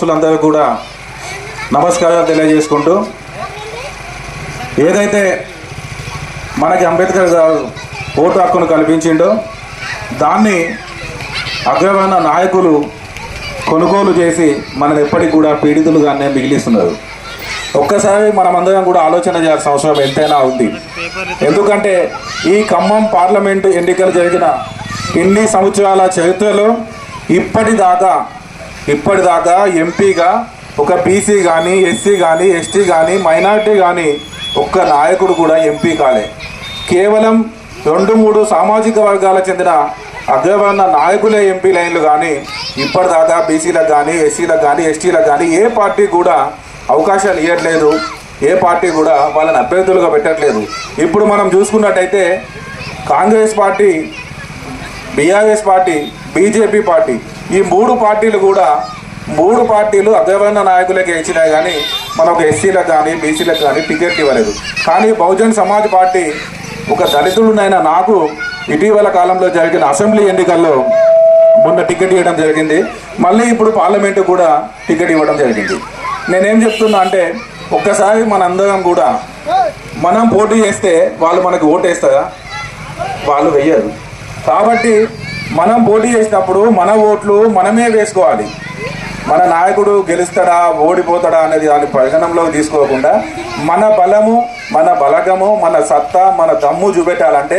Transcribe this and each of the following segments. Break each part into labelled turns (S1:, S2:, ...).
S1: సమక్షులందరూ కూడా నమస్కారాలు తెలియజేసుకుంటూ ఏదైతే మనకి అంబేద్కర్ గారు ఓటు హక్కును కల్పించిండో దాన్ని అగ్రవర్ణ నాయకులు కొనుగోలు చేసి మనల్ని ఎప్పటికి కూడా పీడితులుగానే మిగిలిస్తున్నారు. ఒక్కసారి మనమందరం కూడా ఆలోచన చేయాల్సిన అవసరం ఎంతైనా ఉంది. ఎందుకంటే ఈ ఖమ్మం పార్లమెంటు ఎన్నికలు జరిగిన ఇన్ని సంవత్సరాల చరిత్రలో ఇప్పటిదాకా ఇప్పటిదాకా ఎంపీగా ఒక బీసీ కానీ ఎస్సీ కానీ ఎస్టీ కానీ మైనారిటీ కానీ ఒక్క నాయకుడు కూడా ఎంపీ కాలే. కేవలం రెండు మూడు సామాజిక వర్గాల చెందిన అగ్రవర్ణ నాయకులే ఎంపీ లైన్లు కానీ ఇప్పటిదాకా బీసీలకు కానీ ఎస్సీలకు కానీ ఎస్టీలకు కానీ ఏ పార్టీ కూడా అవకాశాలు ఇవ్వట్లేదు ఏ పార్టీ కూడా వాళ్ళని అభ్యర్థులుగా పెట్టట్లేదు. ఇప్పుడు మనం చూసుకున్నట్టయితే Congress party BRS party BJP party ఈ మూడు పార్టీలు కూడా మూడు పార్టీలు అగ్రవర్ణ నాయకులకు ఇచ్చినాయి కానీ మనకు ఎస్సీలకు కానీ బీసీలకు కానీ టికెట్ ఇవ్వలేదు. కానీ బహుజన్ సమాజ్ పార్టీ ఒక దళితుడునైన నాకు ఇటీవల కాలంలో జరిగిన అసెంబ్లీ ఎన్నికల్లో మొన్న టికెట్ ఇవ్వడం జరిగింది. మళ్ళీ ఇప్పుడు పార్లమెంటు కూడా టికెట్ ఇవ్వడం జరిగింది. నేనేం చెప్తున్నా అంటే ఒక్కసారి మనందరం కూడా మనం పోటీ చేస్తే వాళ్ళు మనకు ఓటేస్తారా? వాళ్ళు వెయ్యరు. కాబట్టి మనం పోటీ చేసినప్పుడు మన ఓట్లు మనమే వేసుకోవాలి. మన నాయకుడు గెలుస్తాడా ఓడిపోతాడా అనేది దాని పరిగణంలోకి తీసుకోకుండా మన బలము మన బలగము మన సత్తా మన దమ్ము చూపెట్టాలంటే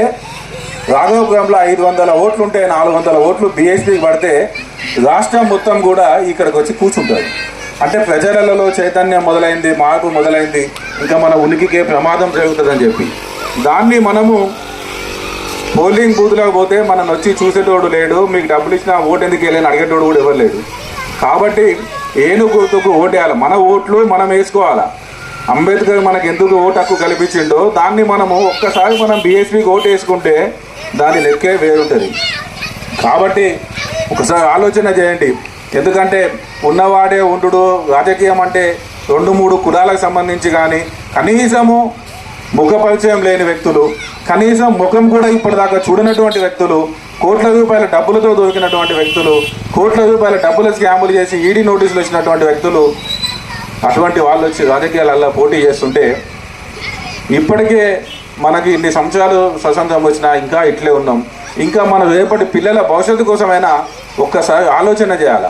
S1: రాఘవపురంలో ఐదు వందల ఓట్లు ఉంటే నాలుగు వందల ఓట్లు బీఎస్పీకి పడితే రాష్ట్రం మొత్తం కూడా ఇక్కడికి వచ్చి కూర్చుంటుంది. అంటే ప్రజలలో చైతన్యం మొదలైంది మార్పు మొదలైంది ఇంకా మన ఉనికికే ప్రమాదం జరుగుతుందని చెప్పి. దాన్ని మనము పోలింగ్ బూత్లోకి పోతే మనం వచ్చి చూసేటోడు లేడు మీకు డబ్బులు ఇచ్చినా ఓటు ఎందుకు వెళ్ళని అడిగేటోడు కూడా ఎవరు లేడు. కాబట్టి ఏను గుర్తుకు ఓటేయాలి మన ఓట్లు మనం వేసుకోవాలా? అంబేద్కర్ మనకు ఎందుకు ఓటు హక్కు కల్పించిండో దాన్ని మనము ఒక్కసారి మనం బీఎస్పీకి ఓటు వేసుకుంటే దాని లెక్కే వేరుంటుంది. కాబట్టి ఒకసారి ఆలోచన చేయండి. ఎందుకంటే ఉన్నవాడే ఉండు రాజకీయం అంటే రెండు మూడు కులాలకు సంబంధించి కానీ కనీసము ముఖ పరిచయం లేని వ్యక్తులు కనీసం ముఖం కూడా ఇప్పటిదాకా చూడనటువంటి వ్యక్తులు కోట్ల రూపాయల డబ్బులతో దొరికినటువంటి వ్యక్తులు కోట్ల రూపాయల డబ్బుల స్కాములు చేసి ఈడీ నోటీసులు వచ్చినటువంటి వ్యక్తులు అటువంటి వాళ్ళు వచ్చి రాజకీయాలల్లో పోటీ చేస్తుంటే ఇప్పటికే మనకి ఇన్ని సంవత్సరాలు స్వతంత్రం వచ్చినా ఇంకా ఇట్లే ఉన్నాం. ఇంకా మన రేపటి పిల్లల భవిష్యత్తు కోసమైనా ఒక్కసారి ఆలోచన చేయాలి?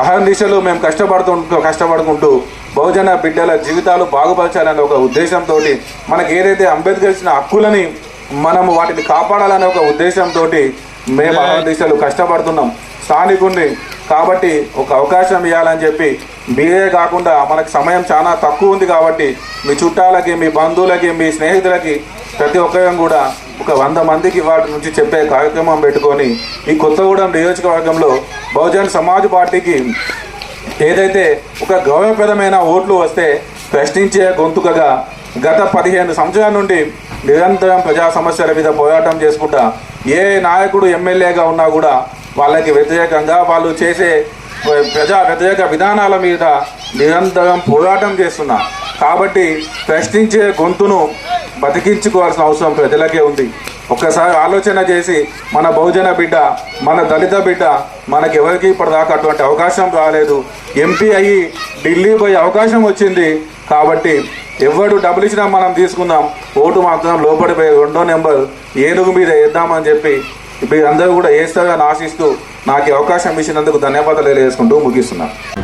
S1: అహం దిశలో మేము కష్టపడుతూ కష్టపడుకుంటూ బహుజన బిడ్డల జీవితాలు బాగుపరచాలనే ఒక ఉద్దేశంతో మనకి ఏదైతే అంబేద్కర్ ఇచ్చిన హక్కులని మనము వాటిని కాపాడాలనే ఒక ఉద్దేశంతో మేము అహం దిశలు కష్టపడుతున్నాం. స్థానికుణ్ణి కాబట్టి ఒక అవకాశం ఇవ్వాలని చెప్పి మీరే కాకుండా మనకు సమయం చాలా తక్కువ ఉంది కాబట్టి మీ చుట్టాలకి మీ బంధువులకి మీ స్నేహితులకి ప్రతి ఒక్కరం కూడా ఒక వంద మందికి వాటి నుంచి చెప్పే కార్యక్రమం పెట్టుకొని ఈ కొత్తగూడెం నియోజకవర్గంలో బహుజన్ సమాజ్ పార్టీకి ఏదైతే ఒక గౌరవప్రదమైన ఓట్లు వస్తే ప్రశ్నించే గొంతుకగా గత పదిహేను సంవత్సరాల నుండి నిరంతరం ప్రజా సమస్యల మీద పోరాటం చేసుకుంటా ఏ నాయకుడు ఎమ్మెల్యేగా ఉన్నా కూడా వాళ్ళకి వ్యతిరేకంగా వాళ్ళు చేసే ప్రజా వ్యతిరేక విధానాల మీద నిరంతరం పోరాటం చేస్తున్నా. కాబట్టి ప్రశ్నించే గొంతును బతికించుకోవాల్సిన అవసరం ప్రజలకే ఉంది. ఒక్కసారి ఆలోచన చేసి మన బహుజన బిడ్డ మన దళిత బిడ్డ మనకి ఎవరికి ఇప్పటిదాకా అటువంటి అవకాశం రాలేదు. ఎంపీ అయ్యి ఢిల్లీ పోయే అవకాశం వచ్చింది. కాబట్టి ఎవడు డబ్బులు ఇచ్చినా మనం తీసుకుందాం. ఓటు మాత్రం లోపడిపోయే రెండో నెంబర్ ఏనుగు మీద వేద్దామని చెప్పి మీరు అందరూ కూడా వేస్తారని ఆశిస్తూ నాకు అవకాశం ఇచ్చినందుకు ధన్యవాదాలు తెలియజేసుకుంటూ ముగిస్తున్నాను